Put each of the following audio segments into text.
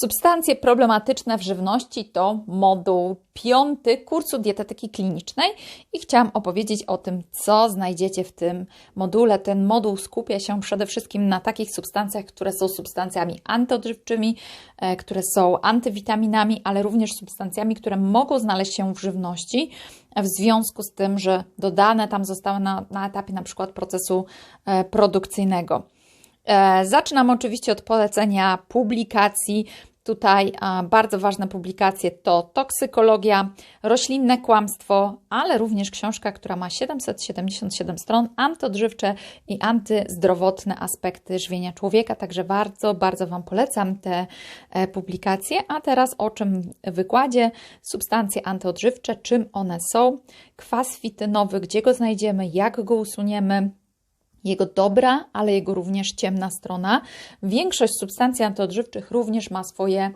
Substancje problematyczne w żywności to moduł piąty kursu dietetyki klinicznej i chciałam opowiedzieć o tym, co znajdziecie w tym module. Ten moduł skupia się przede wszystkim na takich substancjach, które są substancjami antyodżywczymi, e, które są antywitaminami, ale również substancjami, które mogą znaleźć się w żywności w związku z tym, że dodane tam zostały na, na etapie na przykład procesu e, produkcyjnego. E, zaczynam oczywiście od polecenia publikacji. Tutaj bardzo ważne publikacje to toksykologia, roślinne kłamstwo, ale również książka, która ma 777 stron, antyodżywcze i antyzdrowotne aspekty żywienia człowieka. Także bardzo, bardzo Wam polecam te e, publikacje. A teraz o czym wykładzie? Substancje antyodżywcze, czym one są, kwas fitynowy, gdzie go znajdziemy, jak go usuniemy jego dobra, ale jego również ciemna strona. Większość substancji antyodżywczych również ma swoje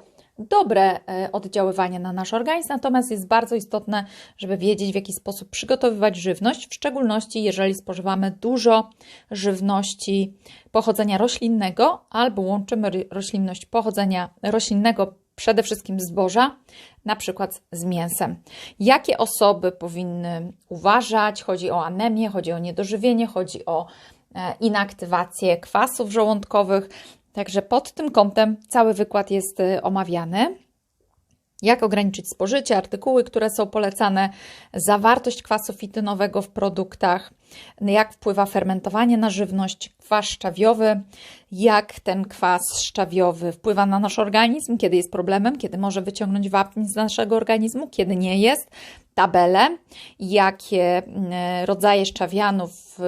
dobre e, oddziaływanie na nasz organizm, natomiast jest bardzo istotne, żeby wiedzieć, w jaki sposób przygotowywać żywność, w szczególności jeżeli spożywamy dużo żywności pochodzenia roślinnego albo łączymy roślinność pochodzenia roślinnego przede wszystkim zboża, na przykład z mięsem. Jakie osoby powinny uważać? Chodzi o anemię, chodzi o niedożywienie, chodzi o E, inaktywację kwasów żołądkowych. Także pod tym kątem cały wykład jest e, omawiany. Jak ograniczyć spożycie, artykuły, które są polecane, zawartość kwasu fitynowego w produktach, jak wpływa fermentowanie na żywność, kwas szczawiowy, jak ten kwas szczawiowy wpływa na nasz organizm, kiedy jest problemem, kiedy może wyciągnąć wapń z naszego organizmu, kiedy nie jest, tabele, jakie rodzaje szczawianów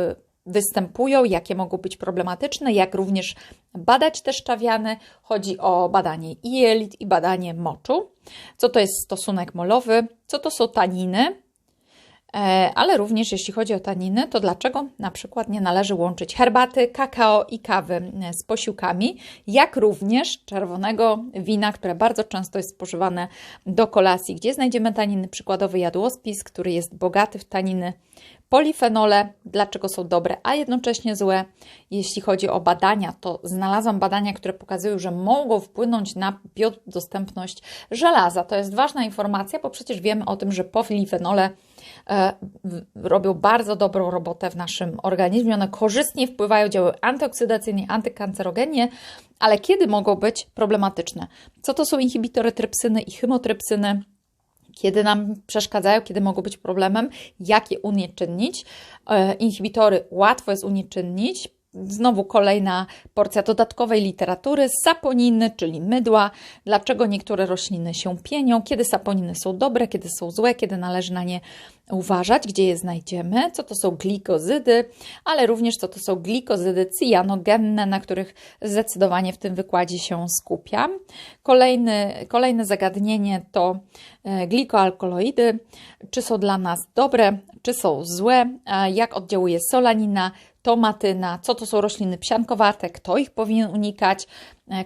występują, jakie mogą być problematyczne, jak również badać te szczawiany. Chodzi o badanie jelit, i badanie moczu. Co to jest stosunek molowy, co to są taniny, ale również jeśli chodzi o taniny, to dlaczego na przykład nie należy łączyć herbaty, kakao i kawy e, z posiłkami, jak również czerwonego wina, które bardzo często jest spożywane do kolacji, gdzie znajdziemy taniny, przykładowy jadłospis, który jest bogaty w taniny Polifenole, dlaczego są dobre, a jednocześnie złe? Jeśli chodzi o badania, to znalazłam badania, które pokazują, że mogą wpłynąć na biodostępność żelaza. To jest ważna informacja, bo przecież wiemy o tym, że polifenole e, robią bardzo dobrą robotę w naszym organizmie. One korzystnie wpływają, działają antyoksydacyjnie, antykancerogennie, ale kiedy mogą być problematyczne? Co to są inhibitory trypsyny i chymotrypsyny? kiedy nam przeszkadzają, kiedy mogą być problemem, jak je unieczynnić. E, inhibitory łatwo jest unieczynnić, Znowu kolejna porcja dodatkowej literatury. Saponiny, czyli mydła. Dlaczego niektóre rośliny się pienią? Kiedy saponiny są dobre, kiedy są złe, kiedy należy na nie uważać, gdzie je znajdziemy, co to są glikozydy, ale również co to są glikozydy cyjanogenne, na których zdecydowanie w tym wykładzie się skupiam. Kolejny, kolejne zagadnienie to e, glikoalkaloidy. Czy są dla nas dobre, czy są złe? Jak oddziałuje solanina, tomatyna, co to są rośliny psiankowate, kto ich powinien unikać,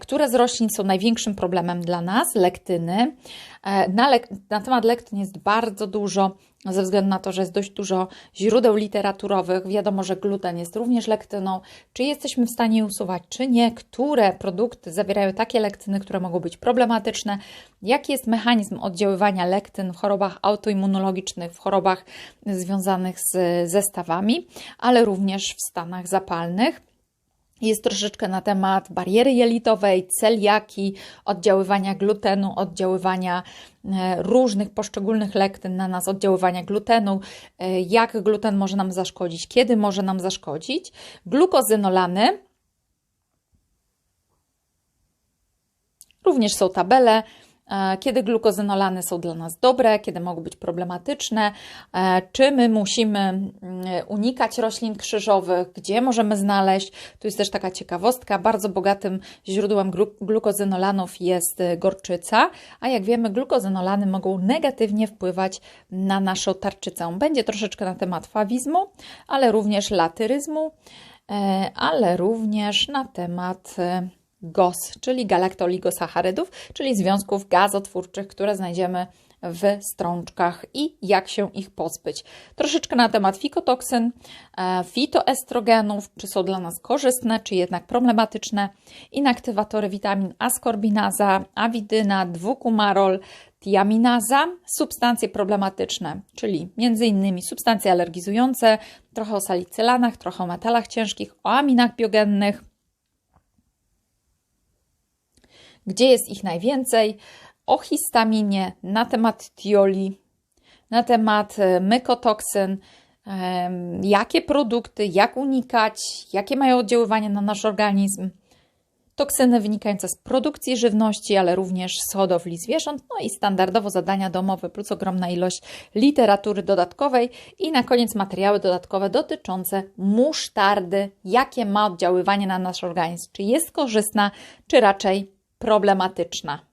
które z roślin są największym problemem dla nas, lektyny. E, na, lek na temat lektyn jest bardzo dużo, ze względu na to, że jest dość dużo źródeł literaturowych. Wiadomo, że gluten jest również lektyną. Czy jesteśmy w stanie je usuwać, czy nie? Które produkty zawierają takie lektyny, które mogą być problematyczne? Jaki jest mechanizm oddziaływania lektyn w chorobach autoimmunologicznych, w chorobach związanych z zestawami, ale również w stanach zapalnych? Jest troszeczkę na temat bariery jelitowej, celiaki, oddziaływania glutenu, oddziaływania e, różnych poszczególnych lektyn na nas, oddziaływania glutenu, e, jak gluten może nam zaszkodzić, kiedy może nam zaszkodzić. Glukozynolany. Również są tabele kiedy glukozynolany są dla nas dobre, kiedy mogą być problematyczne, e, czy my musimy mm, unikać roślin krzyżowych, gdzie możemy znaleźć. Tu jest też taka ciekawostka, bardzo bogatym źródłem glukozynolanów jest e, gorczyca, a jak wiemy, glukozynolany mogą negatywnie wpływać na naszą tarczycę. Będzie troszeczkę na temat fawizmu, ale również latyryzmu, ale również na temat GOS, czyli galaktoligosacharydów, czyli związków gazotwórczych, które znajdziemy w strączkach i jak się ich pozbyć. Troszeczkę na temat fikotoksyn, e, fitoestrogenów, czy są dla nas korzystne, czy jednak problematyczne, inaktywatory witamin askorbinaza, awidyna, dwukumarol, tiaminaza, substancje problematyczne, czyli m.in. substancje alergizujące, trochę o salicylanach, trochę o metalach ciężkich, o aminach biogennych, gdzie jest ich najwięcej, o histaminie, na temat tioli, na temat e, mykotoksyn, jakie produkty, jak unikać, jakie mają oddziaływanie na nasz organizm. Toksyny wynikające z produkcji żywności, ale również z hodowli zwierząt, no i standardowo zadania domowe plus ogromna ilość literatury dodatkowej. I na koniec materiały dodatkowe dotyczące musztardy, jakie ma oddziaływanie na nasz organizm, czy jest korzystna, czy raczej problematyczna.